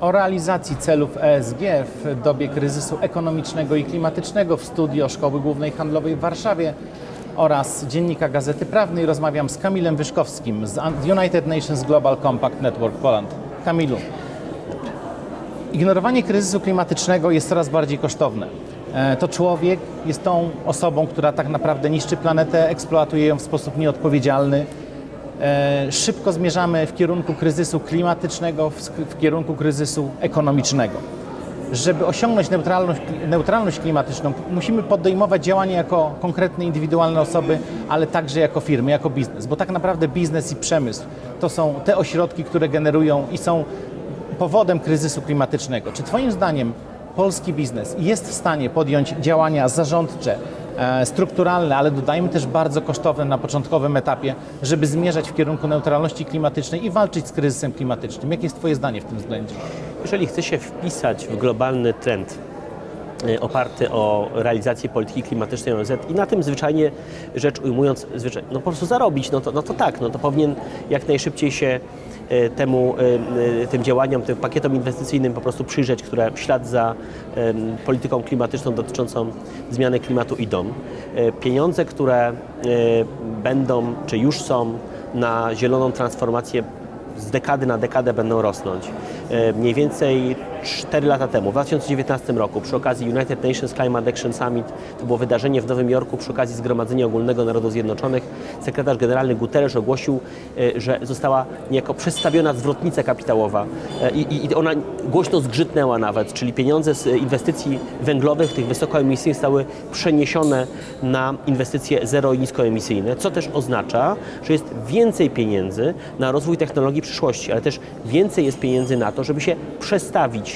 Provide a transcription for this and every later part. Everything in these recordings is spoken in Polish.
O realizacji celów ESG w dobie kryzysu ekonomicznego i klimatycznego w studio Szkoły Głównej Handlowej w Warszawie oraz Dziennika Gazety Prawnej rozmawiam z Kamilem Wyszkowskim z United Nations Global Compact Network Poland. Kamilu, ignorowanie kryzysu klimatycznego jest coraz bardziej kosztowne. E, To człowiek jest tą osobą, która tak naprawdę niszczy planetę, eksploatuje ją w sposób nieodpowiedzialny. E, Szybko zmierzamy w kierunku kryzysu klimatycznego, w, kierunku kryzysu ekonomicznego. Żeby osiągnąć neutralność, neutralność klimatyczną, musimy podejmować działania jako konkretne, indywidualne osoby, ale także jako firmy, jako biznes, bo tak naprawdę biznes i przemysł to są te ośrodki, które generują i są powodem kryzysu klimatycznego. Czy Twoim zdaniem polski biznes jest w stanie podjąć działania zarządcze, e, strukturalne, ale dodajmy też bardzo kosztowne na początkowym etapie, żeby zmierzać w kierunku neutralności klimatycznej i walczyć z kryzysem klimatycznym? Jakie jest Twoje zdanie w tym względzie? Jeżeli chce się wpisać w globalny trend y, oparty o realizację polityki klimatycznej ONZ i na tym zwyczajnie rzecz ujmując, zwyczaj, no po prostu zarobić, no to, no to tak, no to powinien jak najszybciej się temu, y, y, tym działaniom, tym pakietom inwestycyjnym po prostu przyjrzeć, które w ślad za polityką klimatyczną dotyczącą zmiany klimatu idą. Y, Pieniądze, które y, będą, czy już są na zieloną transformację z dekady na dekadę będą rosnąć. Mniej więcej 4 lata temu, w 2019 roku, przy okazji United Nations Climate Action Summit, to było wydarzenie w Nowym Jorku przy okazji Zgromadzenia Ogólnego Narodów Zjednoczonych, sekretarz generalny Guterres ogłosił, e, że została niejako przestawiona zwrotnica kapitałowa. E, i, ona głośno zgrzytnęła nawet, czyli pieniądze z inwestycji węglowych, tych wysokoemisyjnych, zostały przeniesione na inwestycje zero i niskoemisyjne, co też oznacza, że jest więcej pieniędzy na rozwój technologii przyszłości, ale też więcej jest pieniędzy na to, żeby się przestawić,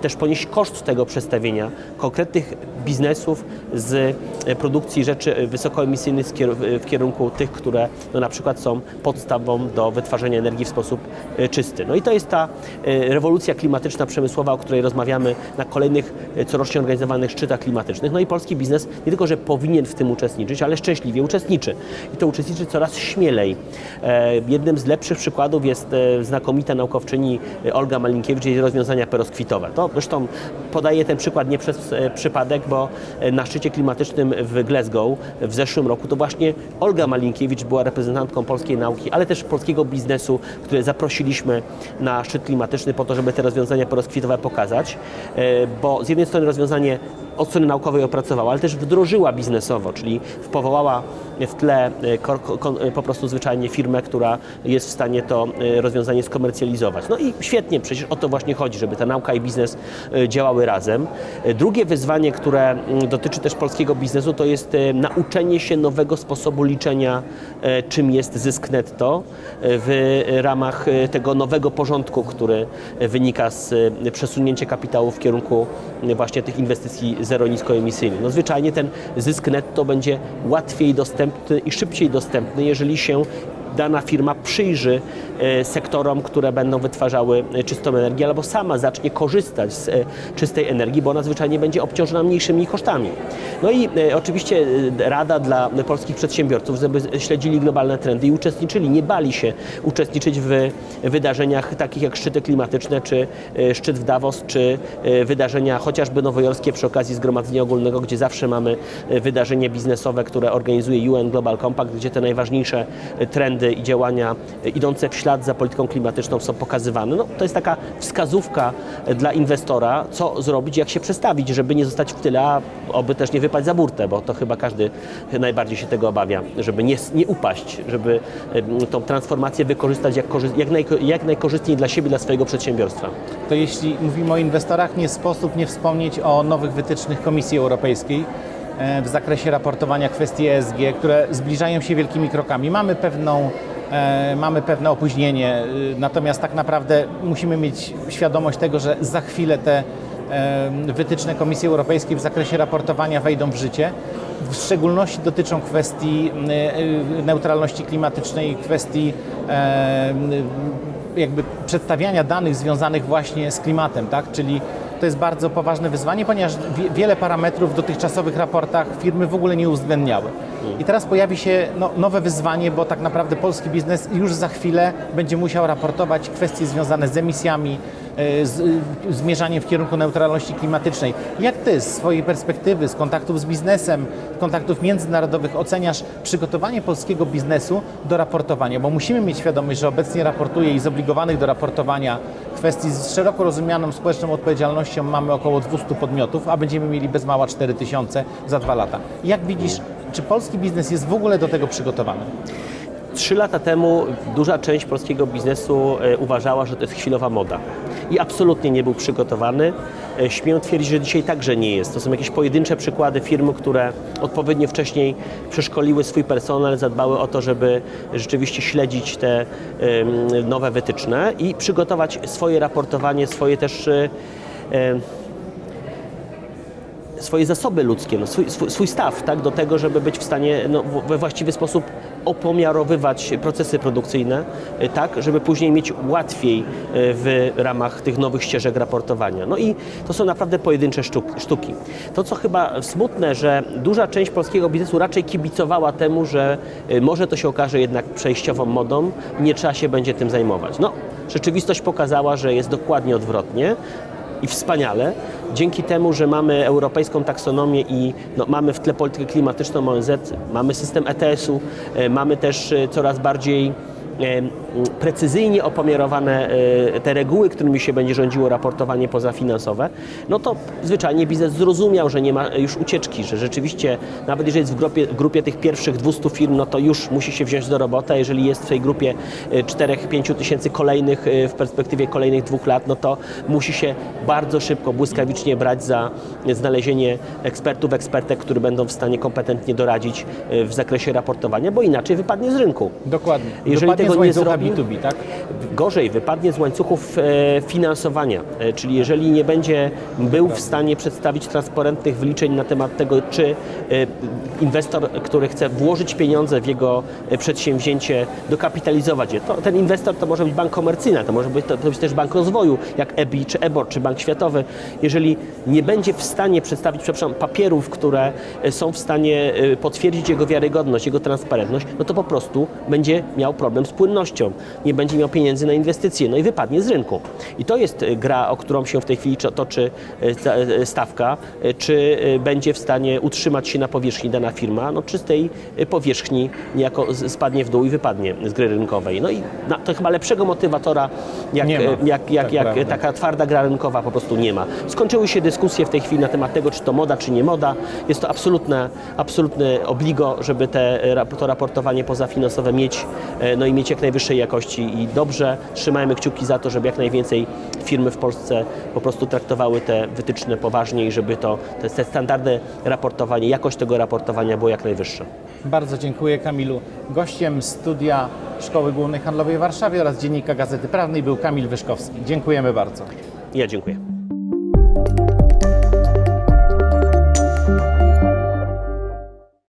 też ponieść koszt tego przestawienia konkretnych biznesów z e, produkcji rzeczy e, wysokoemisyjnych w- kierunku tych, które no, na przykład są podstawą do wytwarzania energii w sposób e, czysty. No i to jest ta rewolucja klimatyczna przemysłowa, o której rozmawiamy na kolejnych corocznie organizowanych szczytach klimatycznych. No i polski biznes nie tylko, że powinien w tym uczestniczyć, ale szczęśliwie uczestniczy. I to uczestniczy coraz śmielej. Jednym z lepszych przykładów jest znakomita naukowczyni Olga Malinkiewicz i rozwiązania peroskwitowe. To zresztą podaję ten przykład nie przez e, przypadek, bo e, na szczycie klimatycznym w Glasgow w zeszłym roku to właśnie Olga Malinkiewicz była reprezentantką polskiej nauki, ale też polskiego biznesu, które zaprosiliśmy na szczyt klimatyczny po to, żeby te rozwiązania peroskwitowe pokazać, E, bo z jednej strony rozwiązanie od strony naukowej opracowała, ale też wdrożyła biznesowo, czyli powołała w tle e, e, po prostu zwyczajnie firmę, która jest w stanie to e, rozwiązanie skomercjalizować. No i świetnie, przecież o to właśnie chodzi, żeby ta nauka i biznes działały razem. Drugie wyzwanie, które mm, dotyczy też polskiego biznesu, to jest nauczenie się nowego sposobu liczenia, czym jest zysk netto w ramach tego nowego porządku, który wynika z przesunięcia kapitału w kierunku właśnie tych inwestycji zero-niskoemisyjnych. No zwyczajnie ten zysk netto będzie łatwiej dostępny i szybciej dostępny, jeżeli się dana firma przyjrzy e, sektorom, które będą wytwarzały e, czystą energię, albo sama zacznie korzystać z e, czystej energii, bo ona zwyczajnie będzie obciążona mniejszymi kosztami. No i oczywiście rada dla polskich przedsiębiorców, żeby śledzili globalne trendy i uczestniczyli, nie bali się uczestniczyć w wydarzeniach takich jak szczyty klimatyczne, czy szczyt w Davos, czy wydarzenia chociażby nowojorskie przy okazji Zgromadzenia Ogólnego, gdzie zawsze mamy wydarzenie biznesowe, które organizuje UN Global Compact, gdzie te najważniejsze e, trendy i działania e, idące w ślad za polityką klimatyczną są pokazywane. No, to jest taka wskazówka e, dla inwestora, co zrobić, jak się przestawić, żeby nie zostać w tyle, a oby też nie wypaść za burtę, bo to chyba każdy najbardziej się tego obawia, żeby nie, nie upaść, żeby tą transformację wykorzystać jak, jak, najko- jak najkorzystniej dla siebie, dla swojego przedsiębiorstwa. To jeśli mówimy o inwestorach, nie sposób nie wspomnieć o nowych wytycznych Komisji Europejskiej w zakresie raportowania kwestii ESG, które zbliżają się wielkimi krokami. Mamy pewną e, mamy pewne opóźnienie, y, natomiast tak naprawdę musimy mieć świadomość tego, że za chwilę te e, wytyczne Komisji Europejskiej w zakresie raportowania wejdą w życie. W szczególności dotyczą kwestii neutralności klimatycznej, kwestii e, jakby przedstawiania danych związanych właśnie z klimatem, tak? czyli to jest bardzo poważne wyzwanie, ponieważ wie- wiele parametrów w dotychczasowych raportach firmy w ogóle nie uwzględniały. I teraz pojawi się no, nowe wyzwanie, bo tak naprawdę polski biznes już za chwilę będzie musiał raportować kwestie związane z emisjami, z y, zmierzaniem w kierunku neutralności klimatycznej. Jak ty z swojej perspektywy, z kontaktów z biznesem, kontaktów międzynarodowych oceniasz przygotowanie polskiego biznesu do raportowania? Bo musimy mieć świadomość, że obecnie raportuje i zobligowanych do raportowania kwestii z szeroko rozumianą społeczną odpowiedzialnością mamy około 200 podmiotów, a będziemy mieli bez mała 4000 za dwa lata. Jak widzisz, czy polski biznes jest w ogóle do tego przygotowany? Trzy lata temu duża część polskiego biznesu e, uważała, że to jest chwilowa moda. I absolutnie nie był przygotowany. E, Śmiem twierdzić, że dzisiaj także nie jest. To są jakieś pojedyncze przykłady firm, które odpowiednio wcześniej przeszkoliły swój personel, zadbały o to, żeby rzeczywiście śledzić te nowe wytyczne i przygotować swoje raportowanie, swoje też e, swoje zasoby ludzkie, no, swój, swój, swój staw tak, do tego, żeby być w stanie no, we właściwy sposób opomiarowywać procesy produkcyjne, y, tak, żeby później mieć łatwiej y, w ramach tych nowych ścieżek raportowania. No i to są naprawdę pojedyncze sztuk, sztuki. To, co chyba smutne, że duża część polskiego biznesu raczej kibicowała temu, że y, może to się okaże jednak przejściową modą, nie trzeba się będzie tym zajmować. No, rzeczywistość pokazała, że jest dokładnie odwrotnie i wspaniale. Dzięki temu, że mamy europejską taksonomię i no, mamy w tle politykę klimatyczną ONZ, mamy system ETS-u, e, mamy też e, coraz bardziej precyzyjnie opomiarowane e, te reguły, którymi się będzie rządziło raportowanie pozafinansowe, no to zwyczajnie biznes zrozumiał, że nie ma już ucieczki, że rzeczywiście nawet jeżeli jest w grupie, w grupie tych pierwszych 200 firm, no to już musi się wziąć do roboty, a jeżeli jest w tej grupie 4-5 tysięcy kolejnych e, w perspektywie kolejnych dwóch lat, no to musi się bardzo szybko, błyskawicznie brać za znalezienie ekspertów, ekspertek, którzy będą w stanie kompetentnie doradzić w zakresie raportowania, bo inaczej wypadnie z rynku. Dokładnie. Jeżeli Dokładnie tego nie zrobi- B2B, tak? Gorzej wypadnie z łańcuchów e, finansowania, e, czyli jeżeli nie będzie był w stanie przedstawić transparentnych wyliczeń na temat tego, czy e, inwestor, który chce włożyć pieniądze w jego przedsięwzięcie, dokapitalizować je, to ten inwestor to może być bank komercyjny, to może być, to, to być też bank rozwoju, jak EBI czy EBOR, czy Bank Światowy. Jeżeli nie będzie w stanie przedstawić przepraszam, papierów, które są w stanie potwierdzić jego wiarygodność, jego transparentność, no to po prostu będzie miał problem z płynnością, nie będzie miał pieniędzy na inwestycje, no i wypadnie z rynku. I to jest e, gra, o którą się w tej chwili toczy e, e, stawka, czy będzie w stanie utrzymać się na powierzchni dana firma, no czy z tej powierzchni niejako spadnie w dół i wypadnie z gry rynkowej. No i to chyba lepszego motywatora, jak, jak, jak, Tak jak taka twarda gra rynkowa po prostu nie ma. Skończyły się dyskusje w tej chwili na temat tego, czy to moda, czy nie moda. Jest to absolutne, absolutne obligo, żeby te, to raportowanie pozafinansowe mieć, no i mieć jak jakości i dobrze. Trzymajmy kciuki za to, żeby jak najwięcej firmy w Polsce po prostu traktowały te wytyczne poważnie i żeby to, te standardy raportowania, jakość tego raportowania była jak najwyższa. Bardzo dziękuję Kamilu. Gościem studia Szkoły Głównej Handlowej w Warszawie oraz Dziennika Gazety Prawnej był Kamil Wyszkowski. Dziękujemy bardzo. Ja dziękuję.